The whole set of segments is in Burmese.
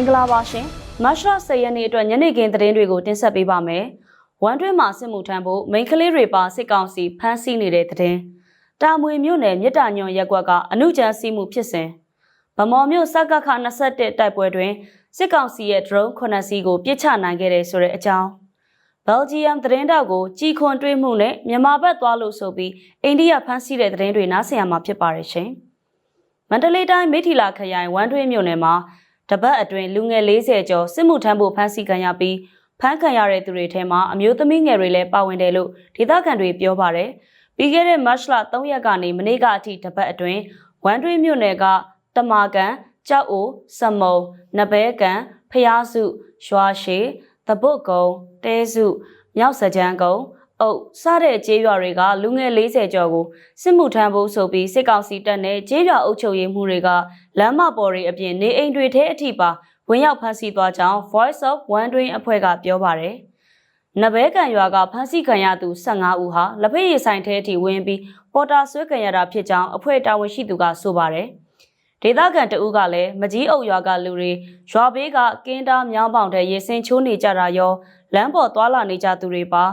င်္ဂလာပါရှင်မတ်လ10ရက်နေ့အတွက်ညနေခင်းသတင်းတွေကိုတင်ဆက်ပေးပါမယ်ဝမ်တွင်းမှာစစ်မှုထမ်းဖို့မိန်ကလေးတွေပါစစ်ကောင်စီဖမ်းဆီးနေတဲ့သတင်းတာမွေမြို့နယ်မြစ်တာညွန်ရက်ကွက်ကအနုကြမ်းစီးမှုဖြစ်စဉ်ဗမော်မြို့စက်ကခ21တိုက်ပွဲတွင်စစ်ကောင်စီရဲ့ drone 9စီးကိုပြစ်ချနိုင်ခဲ့တယ်ဆိုတဲ့အကြောင်းဘယ်လ်ဂျီယမ်သတင်းတောက်ကိုကြီးခွန်တွေးမှုနဲ့မြန်မာဘက်သွားလို့ဆိုပြီးအိန္ဒိယဖမ်းဆီးတဲ့သတင်းတွေနားဆင်ရမှာဖြစ်ပါတယ်ရှင်မန္တလေးတိုင်းမိထီလာခရိုင်ဝမ်တွင်းမြို့နယ်မှာ တပတ်အတွင်းလူငယ်40ကျော်စစ်မှုထမ်းဖို့ဖမ်းဆီးခံရပြီးဖမ်းခံရတဲ့သူတွေထဲမှာအမျိုးသမီးငယ်တွေလည်းပါဝင်တယ်လို့ဒေသခံတွေပြောပါတယ်။ပြီးခဲ့တဲ့မတ်လ3ရက်ကနေမနေ့ကအထိတပတ်အတွင်းဝမ်တွင်းမြို့နယ်ကတမာကန်ကြောက်အိုစမုံနဘဲကန်ဖျားစုရွာရှိသပုတ်ကုံတဲစုမြောက်စကြမ်းကုံ အုပ်စတဲ့ကျေးရွာတွေကလူငယ်40ကျော်ကိုစစ်မှုထမ်းဖို့ဆိုပြီးစစ်ကောင်စီတပ်နဲ့ကျေးရွာအုပ်ချုပ်ရေးမှုတွေကလမ်းမပေါ်တွေအပြင်နေအိမ်တွေထဲအထိပါဝင်ရောက်ဖမ်းဆီးသွားကြောင်း Voice of One Twin အဖွဲ့ကပြောပါတယ်။နဘဲကန်ရွာကဖမ်းဆီးခံရသူ15ဦးဟာလက်ဖက်ရည်ဆိုင်ထဲအထိဝင်ပြီးပေါ်တာဆွဲခံရတာဖြစ်ကြောင်းအဖွဲ့တာဝန်ရှိသူကဆိုပါတယ်။ဒေသခံတအူးကလည်းမကြီးအုပ်ရွာကလူတွေရွာဘေးကကင်းတာမြောင်းပေါင်တဲ့ရေစင်ချိုးနေကြတာရောလမ်းပေါ်သွာလာနေကြသူတွေပါ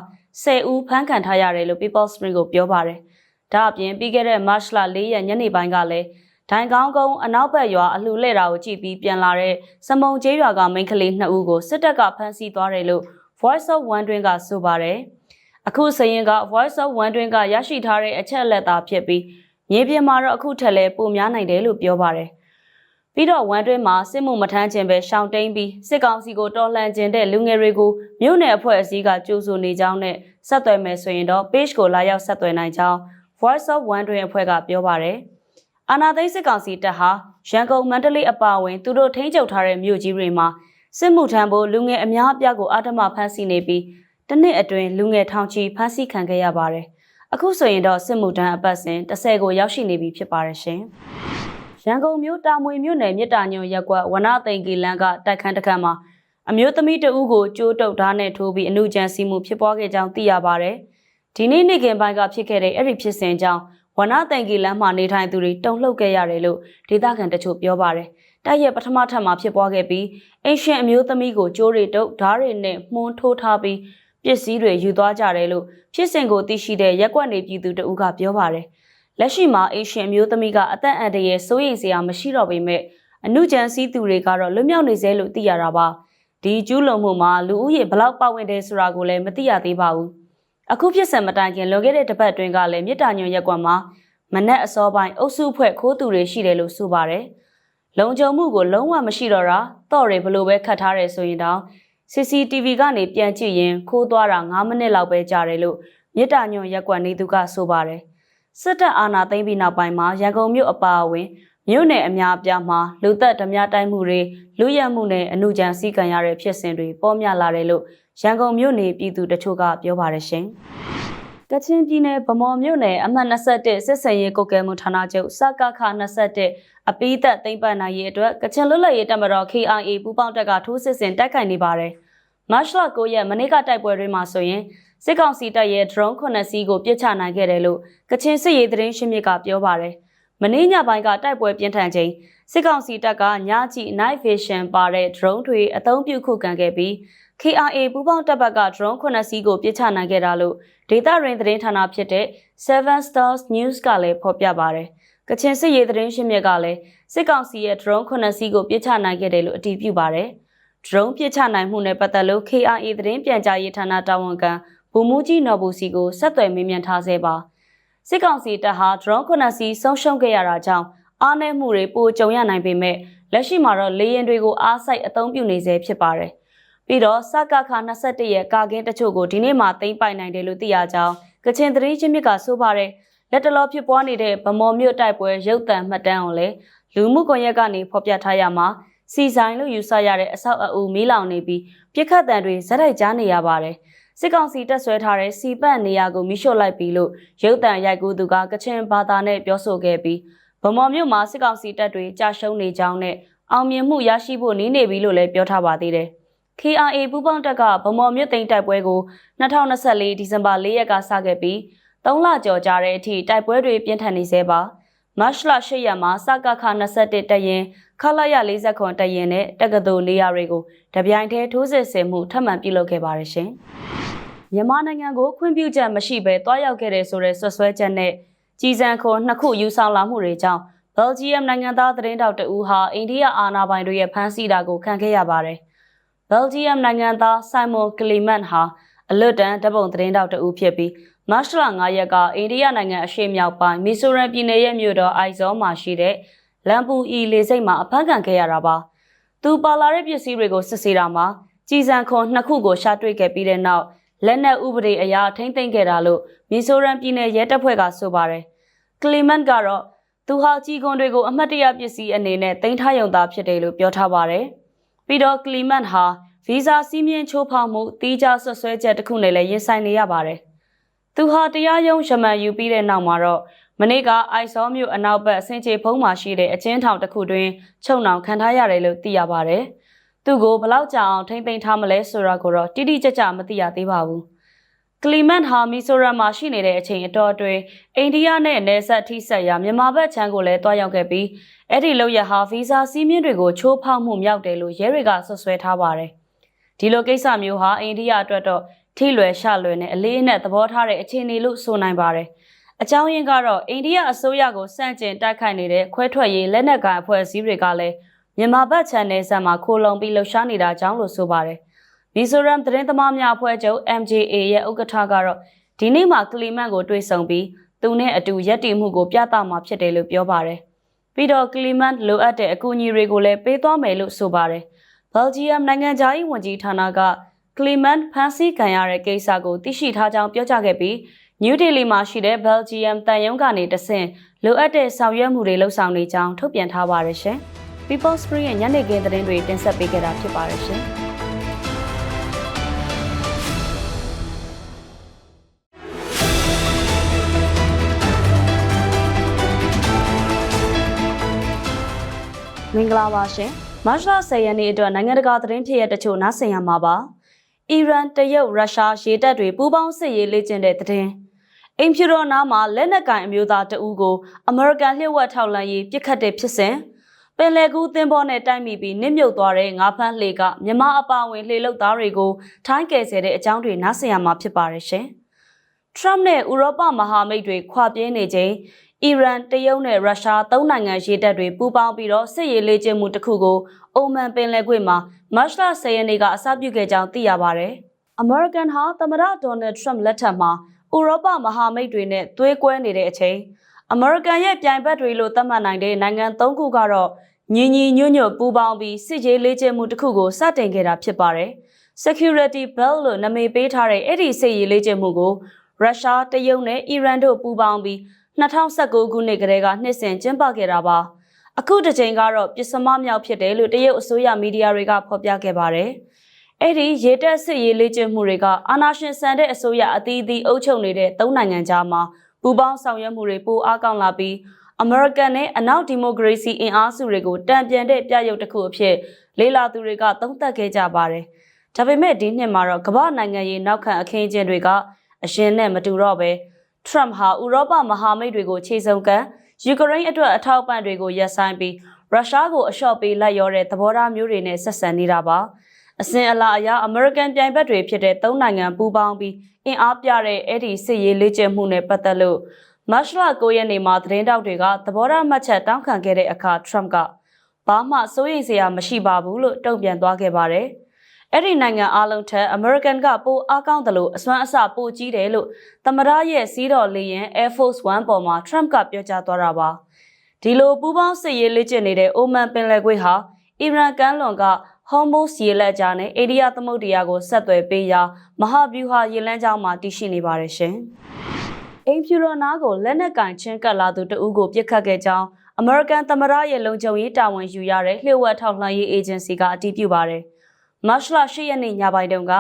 10ဦးဖမ်းခံထားရတယ်လို့ People Spring ကိုပြောပါတယ်။ဒါအပြင်ပြီးခဲ့တဲ့ March လ4ရက်ညနေပိုင်းကလည်းဒိုင်ကောင်းကုန်းအနောက်ဘက်ရွာအလှူလှဲ့တာကိုကြည့်ပြီးပြန်လာတဲ့စမုံကျေးရွာကမိန်းကလေး2ဦးကိုစစ်တပ်ကဖမ်းဆီးသွားတယ်လို့ Voice of One Twin ကဆိုပါတယ်။အခုစရင်က Voice of One Twin ကရရှိထားတဲ့အချက်အလက်သာဖြစ်ပြီးမြေပြင်မှာတော့အခုထက်လဲပိုများနိုင်တယ်လို့ပြောပါတယ်။ ပြီးတော့ဝမ်တွင်းမှာစစ်မှုမထမ်းခြင်းပဲရှောင်တိန်ပြီးစစ်ကောင်စီကိုတော်လှန်ခြင်းတဲ့လူငယ်တွေကိုမြို့နယ်အဖွဲ့အစည်းကကြိုးဆိုနေကြောင်းနဲ့ဆက်သွယ်မယ်ဆိုရင်တော့ page ကိုလာရောက်ဆက်သွယ်နိုင်ကြောင်း Voice of One Twin အဖွဲ့ကပြောပါတယ်။အာနာသိန်းစစ်ကောင်စီတပ်ဟာရန်ကုန်မန္တလေးအပါအဝင်သူတို့ထိန်းချုပ်ထားတဲ့မြို့ကြီးတွေမှာစစ်မှုထမ်းဖို့လူငယ်အများအပြားကိုအာဓမဖမ်းဆီးနေပြီးတစ်နှစ်အတွင်းလူငယ်ထောင်ချီဖမ်းဆီးခံခဲ့ရပါတယ်။အခုဆိုရင်တော့စစ်မှုထမ်းအပတ်စဉ်30ကိုရောက်ရှိနေပြီဖြစ်ပါတယ်ရှင်။ ရန်ကုန်မြို့တာမွေမြို့နယ်မြစ်တာညွန်ရက်ကွက်ဝနသိန်ကီလန်းကတိုက်ခန်းတစ်ခန်းမှာအမျိုးသမီးတဦးကိုကြိုးတုပ်ဓာတ်နဲ့ထိုးပြီးအမှုကြမ်းစီမှုဖြစ်ပွားခဲ့ကြောင်းသိရပါတယ်။ဒီနေ့နေ့ကင်ပိုင်းကဖြစ်ခဲ့တဲ့အဲ့ဒီဖြစ်စဉ်ကြောင့်ဝနသိန်ကီလန်းမှာနေထိုင်သူတွေတုန်လှုပ်ခဲ့ရတယ်လို့ဒေသခံတချို့ပြောပါတယ်။တိုက်ရဲ့ပထမထပ်မှာဖြစ်ပွားခဲ့ပြီးအင်ရှင်အမျိုးသမီးကိုကြိုးတွေတုပ်ဓာတ်တွေနဲ့မှုန်းထိုးထားပြီးပစ္စည်းတွေယူသွားကြတယ်လို့ဖြစ်စဉ်ကိုသိရှိတဲ့ရက်ကွက်နေပြည်သူတဦးကပြောပါတယ်။ လက်ရှိမှာအင်ရှင်အမျိုးသမီးကအသက်အန္တရာယ်စိုးရိမ်စရာမရှိတော့ပေမဲ့အမှုကြမ်းစည်းသူတွေကတော့လွတ်မြောက်နေစေလို့သိရတာပါ။ဒီကျူးလွန်မှုမှာလူဦးရေဘလောက်ပါဝင်တယ်ဆိုတာကိုလည်းမသိရသေးပါဘူး။အခုဖြစ်စဉ်မတိုင်ခင်လွန်ခဲ့တဲ့တစ်ပတ်အတွင်းကလည်းမြစ်တာညွန်ရက်ကွက်မှာမနက်အစောပိုင်းအုပ်စုဖွဲ့ခိုးသူတွေရှိတယ်လို့ဆိုပါတယ်။လုံခြုံမှုကိုလုံးဝမရှိတော့တာတော့တွေဘလို့ပဲခတ်ထားတယ်ဆိုရင်တော့ CCTV ကနေပြန်ကြည့်ရင်ခိုးသွားတာ9မိနစ်လောက်ပဲကြာတယ်လို့မြစ်တာညွန်ရက်ကွက်နေသူကဆိုပါတယ်။ စစ်တပ်အာဏာသိမ်းပြီးနောက်ပိုင်းမှာရန်ကုန်မြို့အပါအဝင်မြို့နယ်အများအပြားမှာလူသက်ဓမြတိုက်မှုတွေလူရဲမှုနဲ့အမှုကြမ်းစီကံရတဲ့ဖြစ်စဉ်တွေပေါ်များလာတယ်လို့ရန်ကုန်မြို့နေပြည်သူတချို့ကပြောပါတယ်ရှင်။ကချင်ပြည်နယ်ဗမော်မြို့နယ်အမှတ်21စစ်စင်ရေးကုတ်ကဲမှုဌာနချုပ်စကခ21အပိသက်သိမ့်ပတ်နိုင်ရေးအတွက်ကချင်လွတ်လပ်ရေးတပ်မတော် KIA ပူးပေါင်းတပ်ကထိုးစစ်ဆင်တိုက်ခိုက်နေပါတယ်။မတ်လ9ရက်မနေ့ကတိုက်ပွဲတွေမှာဆိုရင် စစ်ကောင်စီတပ်ရဲ့ drone 9စီးကိုပြစ်ချနိုင်ခဲ့တယ်လို့ကချင်စစ်ရေးသတင်းရှင်းမြစ်ကပြောပါတယ်။မနေ့ညပိုင်းကတိုက်ပွဲပြင်းထန်ချိန်စစ်ကောင်စီတပ်ကညချီ night vision ပါတဲ့ drone တွေအသုံးပြုခုခံခဲ့ပြီး KRA ပူးပေါင်းတပ်ဘက်က drone 9စီးကိုပြစ်ချနိုင်ခဲ့တာလို့ဒေတာရင်သတင်းဌာနဖြစ်တဲ့ Seven Stars News ကလည်းဖော်ပြပါတယ်။ကချင်စစ်ရေးသတင်းရှင်းမြစ်ကလည်းစစ်ကောင်စီရဲ့ drone 9စီးကိုပြစ်ချနိုင်ခဲ့တယ်လို့အတည်ပြုပါတယ်။ drone ပြစ်ချနိုင်မှုနဲ့ပတ်သက်လို့ KRA သတင်းပြန်ကြားရေးဌာနတာဝန်ခံ ဗိုလ်မှူးကြီးနော်ဘူစီကိုဆက်သွယ်မေးမြန်းထားဆဲပါ။စစ်ကောင်စီတပ်ဟာ drone 9စီးဆုံးရှုံးခဲ့ရတာကြောင့်အားနည်းမှုတွေပိုကြုံရနိုင်ပေမဲ့လက်ရှိမှာတော့လေရင်တွေကိုအားစိုက်အသုံးပြုနေဆဲဖြစ်ပါတယ်။ပြီးတော့စကခ21ရဲ့ကာကင်းတချို့ကိုဒီနေ့မှသိမ်းပိုက်နိုင်တယ်လို့သိရကြောင်းကချင်သတိချင်းမြစ်ကဆိုပါတယ်လက်တလောဖြစ်ပွားနေတဲ့ဗမော်မြို့တိုက်ပွဲရုပ်သံမှတ်တမ်းကိုလည်းလူမှုကွန်ရက်ကနေဖော်ပြထားရမှာစီဆိုင်လို့ယူဆရတဲ့အဆောက်အဦမီးလောင်နေပြီးပြစ်ခတ်တံတွေဇက်တိုက်ကြားနေရပါတယ် စစ်ကောင်စီတက်ဆွဲထားတဲ့စီပတ်နေရာကိုမိရှို့လိုက်ပြီးလို့ရုပ်တံရိုက်ကူးသူကကချင်ဘာသာနဲ့ပြောဆိုခဲ့ပြီးဗမော်မြို့မှာစစ်ကောင်စီတပ်တွေကြာရှုံးနေကြောင်းနဲ့အောင်မြင်မှုရရှိဖို့နည်းနေပြီလို့လည်းပြောထားပါသေးတယ် KRA ပူးပေါင်းတပ်ကဗမော်မြို့သိမ်းတိုက်ပွဲကို2024ဒီဇင်ဘာ4ရက်ကစခဲ့ပြီး3လကျော်ကြာတဲ့အထိတိုက်ပွဲတွေပြင်းထန်နေသေးပါ မတ်လ8ရက်မှာစကခ21တရင်ခလာရ40တရင်နဲ့တက္ကသိုလ်နေရာတွေကိုတပြိုင်တည်းထိုးစစ်ဆင်မှုထပ်မံပြုလုပ်ခဲ့ပါတယ်ရှင်။မြန်မာနိုင်ငံကိုခွင့်ပြုချက်မရှိဘဲတွားရောက်ခဲ့တဲ့ဆိုတဲ့ဆွဆွဲချက်နဲ့ကြီးစံခေါ်နှစ်ခုယူဆောင်လာမှုတွေကြောင့်ဘယ်လ်ဂျီယမ်နိုင်ငံသားသတင်းတောက်တဦးဟာအိန္ဒိယအာဏာပိုင်တွေရဲ့ဖမ်းဆီးတာကိုခံခဲ့ရပါတယ်။ဘယ်လ်ဂျီယမ်နိုင်ငံသားဆိုင်မွန်ကလီမန်ဟာအလွတ်တန်းဓပုံသတင်းတောက်တဦးဖြစ်ပြီး မတ်လ9ရက်ကအိန္ဒိယနိုင်ငံအရှေ့မြောက်ပိုင်းမီဆိုရမ်ပြည်နယ်ရဲ့မြို့တော်အိုက်ဇောမှာရှိတဲ့လမ်ပူအီလေစိတ်မှာအဖမ်းခံခဲ့ရတာပါ။သူပါလာတဲ့ပစ္စည်းတွေကိုစစ်ဆေးတာမှာကြီးစံခွန်နှစ်ခုကိုရှာတွေ့ခဲ့ပြီးတဲ့နောက်လက်နက်ဥပဒေအရာထိမ့်သိမ်းခဲ့တာလို့မီဆိုရမ်ပြည်နယ်ရဲတပ်ဖွဲ့ကဆိုပါတယ်။ကလီမန်ကတော့သူဟာကြီးကွန်တွေကိုအမှတ်တရပစ္စည်းအနေနဲ့တင်ထားရုံသာဖြစ်တယ်လို့ပြောထားပါတယ်။ပြီးတော့ကလီမန်ဟာဗီဇာစီးမြင်ချိုးဖောက်မှုတီးခြားဆွဆွဲချက်တစ်ခုနဲ့လည်းရင်ဆိုင်နေရပါတယ်။ သူဟာတရားရုံးရမန်ယူပြီးတဲ့နောက်မှာတော့မနေ့ကအိုက်ဆောမြို့အနောက်ဘက်အစင်ချေဖုံးမှာရှိတဲ့အချင်းထောင်တစ်ခုတွင်ချုပ်နှောင်ခံထားရတယ်လို့သိရပါတယ်။သူကိုဘလောက်ကြာအောင်ထိမ့်သိမ်းထားမလဲဆိုတာကိုတော့တိတိကျကျမသိရသေးပါဘူး။ကလီမန်ဟာမီဆိုရမ်မှာရှိနေတဲ့အချိန်အတော်အတွင်းအိန္ဒိယနဲ့နယ်စပ်ထိဆက်ရာမြန်မာဘက်ခြမ်းကိုလည်းတွားရောက်ခဲ့ပြီးအဲ့ဒီလောက်ရဟာဗီဇာစီးမြင့်တွေကိုချိုးဖောက်မှုမြောက်တယ်လို့ရဲတွေကဆွဆွဲထားပါတယ်။ဒီလိုကိစ္စမျိုးဟာအိန္ဒိယအတွက်တော့ ထိလွယ်ရှလွယ်နဲ့အလေးအနက်သဘောထားတဲ့အခြေအနေလို့ဆိုနိုင်ပါတယ်။အကြောင်းရင်းကတော့အိန္ဒိယအစိုးရကိုစန့်ကျင်တိုက်ခိုက်နေတဲ့ခွဲထွက်ရေးလက်နက်ကိုင်အဖွဲ့အစည်းတွေကလည်းမြန်မာဘက်ခြမ်းနယ်စပ်မှာခိုလုံပြီးလှုပ်ရှားနေတာကြောင့်လို့ဆိုပါတယ်။မီဇိုရမ်သတင်းသမားများအဖွဲ့ချုပ် MJA ရဲ့ဥက္ကဋ္ဌကတော့ဒီနေ့မှာကလီမန်ကိုတွေ့ဆုံပြီးသူနဲ့အတူရက်တည်မှုကိုပြသမှာဖြစ်တယ်လို့ပြောပါတယ်။ပြီးတော့ကလီမန်လိုအပ်တဲ့အကူအညီတွေကိုလည်းပေးသွားမယ်လို့ဆိုပါတယ်။ဘယ်လ်ဂျီယမ်နိုင်ငံသားရေးဝန်ကြီးဌာနက ကလီမန်ဖန်ဆီးခံရတဲ့ကိစ္စကိုသိရှိထားကြောင်းပြောကြားခဲ့ပြီးနယူးဒေလီမှာရှိတဲ့ဘယ်လ်ဂျီယမ်တန်ယုံကနေတဆင့်လိုအပ်တဲ့ဆောင်ရွက်မှုတွေလှုပ်ဆောင်နေကြောင်းထုတ်ပြန်ထားပါတယ်ရှင်။ People Spring ရဲ့ညနေခင်းသတင်းတွေတင်ဆက်ပေးခဲ့တာဖြစ်ပါတယ်ရှင်။မင်္ဂလာပါရှင်မတ်လ10ရက်နေ့အတွက်နိုင်ငံတကာသတင်းဖြစ်ရတချို့နားဆင်ရမှာပါ အီရန်တရုတ်ရုရှားရေတပ်တွေပူးပေါင်းစစ်ရေးလေ့ကျင့်တဲ့သတင်းအိမ်ဖြူတော်နားမှာလက်နက်ကင်အမျိုးသားတအူးကိုအမေရိကန်လျှို့ဝှက်ထောက်လှမ်းရေးပစ်ခတ်တဲ့ဖြစ်စဉ်ပင်လယ်ကူးသင်းပေါ်နဲ့တိုက်မိပြီးနစ်မြုပ်သွားတဲ့ငါးဖမ်းလှေကမြမအပါဝင်လှေလုတ်သားတွေကိုထိုင်းကယ်ဆယ်တဲ့အကြောင်းတွေနားဆင်ရမှာဖြစ်ပါရရှင်ထရမ့်နဲ့ဥရောပမဟာမိတ်တွေခွာပြင်းနေချိန် အီရန်တရုတ်နဲ့ရုရှားသုံးနိုင်ငံရေတပ်တွေပူးပေါင်းပြီးတော့စစ်ရေးလေ့ကျင့်မှုတစ်ခုကိုအိုမန်ပင်လယ်ကွေ့မှာမတ်လ10ရက်နေ့ကအစပြုခဲ့ကြောင်းသိရပါဗျ။ American ဟာသမ္မတဒေါ်နယ်ထရမ့်လက်ထက်မှာဥရောပမဟာမိတ်တွေနဲ့သွေးကွဲနေတဲ့အချိန် American ရဲ့ပြိုင်ဘက်တွေလို့သတ်မှတ်နိုင်တဲ့နိုင်ငံ၃ခုကတော့ညီညီညွတ်ညွတ်ပူးပေါင်းပြီးစစ်ရေးလေ့ကျင့်မှုတစ်ခုကိုစတင်ခဲ့တာဖြစ်ပါတယ်။ Security Bell လို့နာမည်ပေးထားတဲ့အဲ့ဒီစစ်ရေးလေ့ကျင့်မှုကိုရုရှားတရုတ်နဲ့အီရန်တို့ပူးပေါင်းပြီး 2019ခုနှစ်ကတည်းကနှစ်စဉ်ကျင်းပခဲ့တာပါအခုတစ်ချိန်ကတော့ပစ္စမမြောက်ဖြစ်တယ်လို့တရုတ်အစိုးရမီဒီယာတွေကဖော်ပြခဲ့ပါတယ်အဲ့ဒီရေတက်စစ်ရေးလေ့ကျင့်မှုတွေကအာဏာရှင်ဆန်တဲ့အစိုးရအသီးသီးအုပ်ချုပ်နေတဲ့သုံးနိုင်ငံကြားမှာပူးပေါင်းဆောင်ရွက်မှုတွေပိုအားကောင်းလာပြီးအမေရိကန်နဲ့အနောက်ဒီမိုကရေစီအင်အားစုတွေကိုတံပြန်တဲ့ပြရုပ်တစ်ခုအဖြစ်လေးလာသူတွေကသုံးသပ်ခဲ့ကြပါတယ်။ဒါပေမဲ့ဒီနှစ်မှာတော့ကမ္ဘာနိုင်ငံရေးနောက်ခံအခင်းအကျင်းတွေကအရင်နဲ့မတူတော့ပဲ ထရမ့်ဟာဥရောပမဟာမိတ်တွေကိုခြေစုံကန်ယူကရိန်းအတွက်အထောက်အပံ့တွေကိုရပ်ဆိုင်းပြီးရုရှားကိုအလျှော့ပေးလိုက်ရောတဲ့သဘောထားမျိုးတွေနဲ့ဆက်ဆံနေတာပါအစဉ်အလာအရအမေရိကန်ပြိုင်ဘက်တွေဖြစ်တဲ့သုံးနိုင်ငံပူးပေါင်းပြီးအင်အားပြတဲ့အဲ့ဒီစစ်ရေးလေ့ကျင့်မှုနဲ့ပတ်သက်လို့မတ်လ9ရက်နေ့မှာသတင်းတောက်တွေကသဘောထားမှတ်ချက်တောင်းခံခဲ့တဲ့အခါထရမ့်ကဘာမှစိုးရိမ်စရာမရှိပါဘူးလို့တုံ့ပြန်သွားခဲ့ပါတယ်။ အဲ့ဒီနိုင်ငံအလုံးထက် American ကပိုအားကောင်းတယ်လို့အစွမ်းအစပိုကြီးတယ်လို့သမရရဲ့စီးတော်လေရင် Air Force 1ပေါ်မှာ Trump ကပြောကြားသွားတာပါဒီလိုပူးပေါင်းစစ်ရေးလေ့ကျင့်နေတဲ့အိုမန်ပင်လယ်ကွေ့ဟာအီရန်ကမ်းလွန်က Hormuz ရေလက်ကြားနဲ့အိန္ဒိယသမုဒ္ဒရာကိုဆက်သွယ်ပေးရာမဟာဗျူဟာရေလမ်းကြောင်းမှာတည်ရှိနေပါတယ်ရှင်။အိမ်ဖြူတော်နားကိုလက်နက်ကင်ချင်းကပ်လာသူတဦးကိုပြစ်ခတ်ခဲ့ကြောင်း American သမရရဲ့လုံခြုံရေးတာဝန်ယူရတဲ့လျှို့ဝှက်ထောက်လှမ်းရေး agency ကအတည်ပြုပါတယ်။ မတ်လ၈ရက်နေ့ညပိုင်းတုန်းက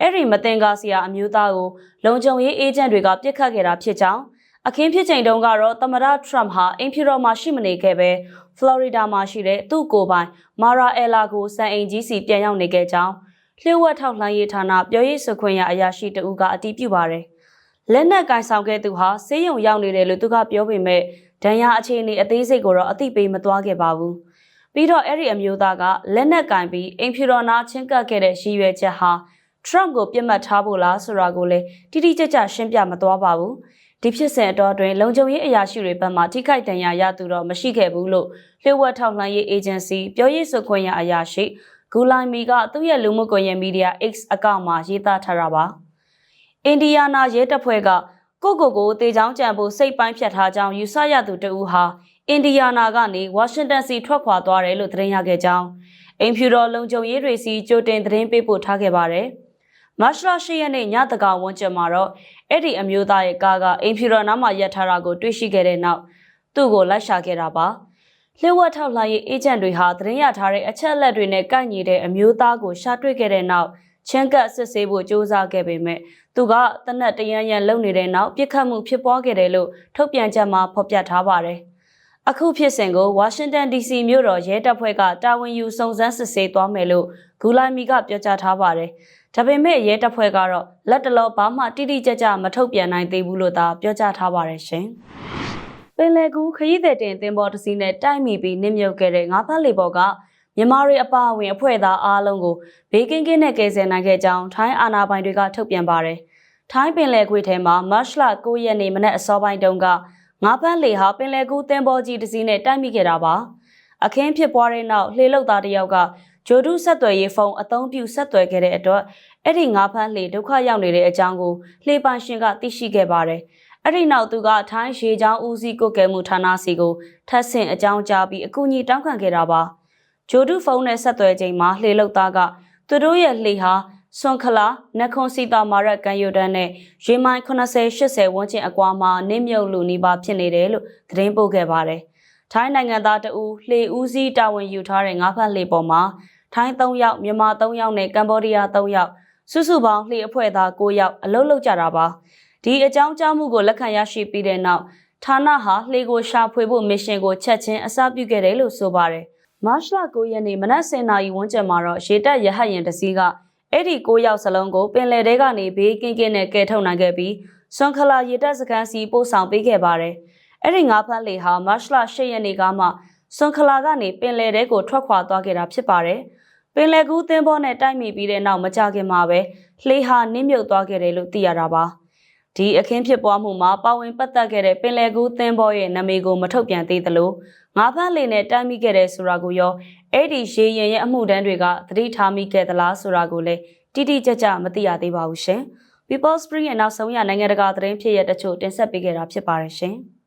အဲ့ဒီမတင်ကားစရာအမျိုးသားကိုလုံခြုံရေးအေဂျင့်တွေကပြစ်ခတ်ခဲ့တာဖြစ်ကြောင်းအခင်းဖြစ်ချိန်တုန်းကတော့သမ္မတထရမ့်ဟာအင်ဖြူတော်မှာရှိမနေခဲ့ပဲဖလော်ရီဒါမှာရှိတဲ့သူ့ကိုယ်ပိုင်မာရာအယ်လာကိုစံအိမ်ကြီးစီပြန်ရောက်နေခဲ့ကြောင်းလျှို့ဝှက်ထောက်လှမ်းရေးဌာနပြောရေးဆိုခွင့်ရအရာရှိတဦးကအတည်ပြုပါတယ်လက်နက်ကင်ဆောင်ခဲ့သူဟာဆေးရုံရောက်နေတယ်လို့သူကပြောပေမဲ့ဒဏ်ရာအခြေအနေအသေးစိတ်ကိုတော့အသိပေးမသွားခဲ့ပါဘူး ပြီးတော့အဲ့ဒီအမျိုးသားကလက်နက်ကင်ပြီးအိမ်ဖြူတော်နာချင်းကပ်ခဲ့တဲ့ရည်ရွယ်ချက်ဟာ Trump ကိုပြစ်မှတ်ထားဖို့လားဆိုတာကိုလည်းတိတိကျကျရှင်းပြမသွားပါဘူးဒီဖြစ်စဉ်အတော်အတွင်းလုံခြုံရေးအရာရှိတွေဘက်မှထိခိုက်ဒဏ်ရာရသူတော့မရှိခဲ့ဘူးလို့လျှို့ဝှက်ထောက်လှမ်းရေးအေဂျင်စီပြောရေးဆိုခွင့်ရအရာရှိဂူလိုင်မီကသူ့ရဲ့လူမှုကွန်ရက်မီဒီယာ X အကောင့်မှာရေးသားထားတာပါအင်ဒီယာနာရဲတပ်ဖွဲ့ကကိုကိုကိုတေချောင်းကြံဖို့စိတ်ပိုင်းဖြတ်ထားကြောင်းယူဆရသူတဦးဟာ အင်ဒီယာနာကနေဝါရှင်တန်စီထွက်ခွာသွားတယ်လို့သတင်းရခဲ့ကြောင်းအိမ်ဖြူတော်လုံခြုံရေးတွေစီကြိုတင်သတင်းပေးပို့ထားခဲ့ပါတယ်။မတ်လ10ရက်နေ့ညတကောင်ဝန်းကျင်မှာတော့အဲ့ဒီအမျိုးသားရဲ့ကားကအိမ်ဖြူတော်နားမှာရပ်ထားတာကိုတွေ့ရှိခဲ့တဲ့နောက်သူ့ကိုလိုက်ရှာခဲ့တာပါ။လျှို့ဝှက်ထောက်လှမ်းရေးအေဂျင့်တွေဟာသတင်းရထားတဲ့အချက်အလက်တွေနဲ့ကိုက်ညီတဲ့အမျိုးသားကိုရှာတွေ့ခဲ့တဲ့နောက်ချင်းကပ်စစ်ဆေးဖို့ကြိုးစားခဲ့ပေမဲ့သူကတနက်တရန်ရန်လုံနေတဲ့နောက်ပြစ်ခတ်မှုဖြစ်ပွားခဲ့တယ်လို့ထုတ်ပြန်ချက်မှာဖော်ပြထားပါတယ်။ အခုဖြစ်စဉ်ကိုဝါရှင်တန် DC မြို့တော်ရဲတပ်ဖွဲ့ကတာဝန်ယူစုံစမ်းစစ်ဆေးသွားမယ်လို့ဂူလိုင်မီကပြောကြားထားပါတယ်။ဒါပေမဲ့ရဲတပ်ဖွဲ့ကတော့လက်တလောဘာမှတိတိကျကျမထုတ်ပြန်နိုင်သေးဘူးလို့သာပြောကြားထားပါတယ်ရှင်။ပင်လယ်ကူးခရီးသည်တင်သင်္ဘောတစ်စီးနဲ့တိုက်မိပြီးနစ်မြုပ်ခဲ့တဲ့ငါးဖက်လေပေါ်ကမြန်မာတွေအပါအဝင်အဖွဲ့သားအားလုံးကိုဘေးကင်းကင်းနဲ့ကယ်ဆယ်နိုင်ခဲ့ကြောင်းထိုင်းအာဏာပိုင်တွေကထုတ်ပြန်ပါတယ်။ထိုင်းပင်လယ်ကွေ့ထဲမှာမတ်လ9ရက်နေ့မနက်အစောပိုင်းတုန်းက ငါးဖက်လေဟာပင်လယ်ကူးသင်္ဘောကြီးတစ်စီးနဲ့တိုက်မိခဲ့တာပါ။အခင်းဖြစ်ပွားတဲ့နောက်လှေလုတ်သားတစ်ယောက်ကဂျိုဒုဆက်သွယ်ရေးဖုန်းအသုံးပြုဆက်သွယ်ခဲ့တဲ့အတွက်အဲ့ဒီငါးဖက်လေဒုက္ခရောက်နေတဲ့အကြောင်းကိုလှေပိုင်ရှင်ကသိရှိခဲ့ပါတယ်။အဲ့ဒီနောက်သူကထိုင်းရေချောင်းဦးစီးကုတ်ကဲမှုဌာနစီကိုထပ်ဆင့်အကြောင်းကြားပြီးအကူအညီတောင်းခံခဲ့တာပါ။ဂျိုဒုဖုန်းနဲ့ဆက်သွယ်ချိန်မှာလှေလုတ်သားကသူတို့ရဲ့လှေဟာ ဆွန်ခလာနခွန်စီတာမာရက်ကန်ယိုဒန်နဲ့ရေမိုင်80 80ဝန်းကျင်အကွာမှာနင်းမြုပ်လူနီးပါးဖြစ်နေတယ်လို့သတင်းပို့ခဲ့ပါတယ်။ထိုင်းနိုင်ငံသားတဦးလှေဦးစီးတာဝန်ယူထားတဲ့ငါးဖက်လှေပေါ်မှာထိုင်း3ယောက်မြန်မာ3ယောက်နဲ့ကမ္ဘောဒီးယား3ယောက်စုစုပေါင်းလှေအဖွဲ့သား9ယောက်အလုပ်လုပ်ကြတာပါ။ဒီအကြောင်းကြားမှုကိုလက်ခံရရှိပြီးတဲ့နောက်ဌာနဟာလှေကိုရှာဖွေဖို့မစ်ရှင်ကိုချက်ချင်းအစပြုခဲ့တယ်လို့ဆိုပါတယ်။မတ်လ9ရက်နေ့မနက်10:00နာရီဝန်းကျင်မှာတော့ရေတပ်ရဟတ်ယာဉ်တစ်စီးက အဲ့ဒီ9ယောက်စလုံးကိုပင်လယ်ထဲကနေဘေးကင်းကင်းနဲ့ကယ်ထုတ်နိုင်ခဲ့ပြီးဆွန်ခလာရေတပ်စခန်းစီပို့ဆောင်ပေးခဲ့ပါတယ်။အဲ့ဒီငါးဖက်လေဟာမတ်လ10ရက်နေ့ကမှဆွန်ခလာကနေပင်လယ်ထဲကိုထွက်ခွာသွားခဲ့တာဖြစ်ပါတယ်။ပင်လယ်ကူးသင်းဘောနဲ့တိုက်မိပြီးတဲ့နောက်မကြခင်မှာပဲလှေဟာနစ်မြုပ်သွားခဲ့တယ်လို့သိရတာပါ။ဒီအခင်းဖြစ်ပွားမှုမှာပါဝင်ပတ်သက်ခဲ့တဲ့ပင်လယ်ကူးသင်းဘောရဲ့နာမည်ကိုမထုတ်ပြန်သေးသလိုငါးဖက်လေနဲ့တိုက်မိခဲ့တဲ့ဆိုတာကိုရော အဲ့ဒီရေရင်ရဲ့အမှုတန်းတွေကသတိထားမိခဲ့သလားဆိုတာကိုလည်းတိတိကျကျမသိရသေးပါဘူးရှင်။ People Spring ရဲ့နောက်ဆုံးရနိုင်ငံတကာသတင်းဖြစ်ရတဲ့တချို့တင်ဆက်ပေးခဲ့တာဖြစ်ပါတယ်ရှင်။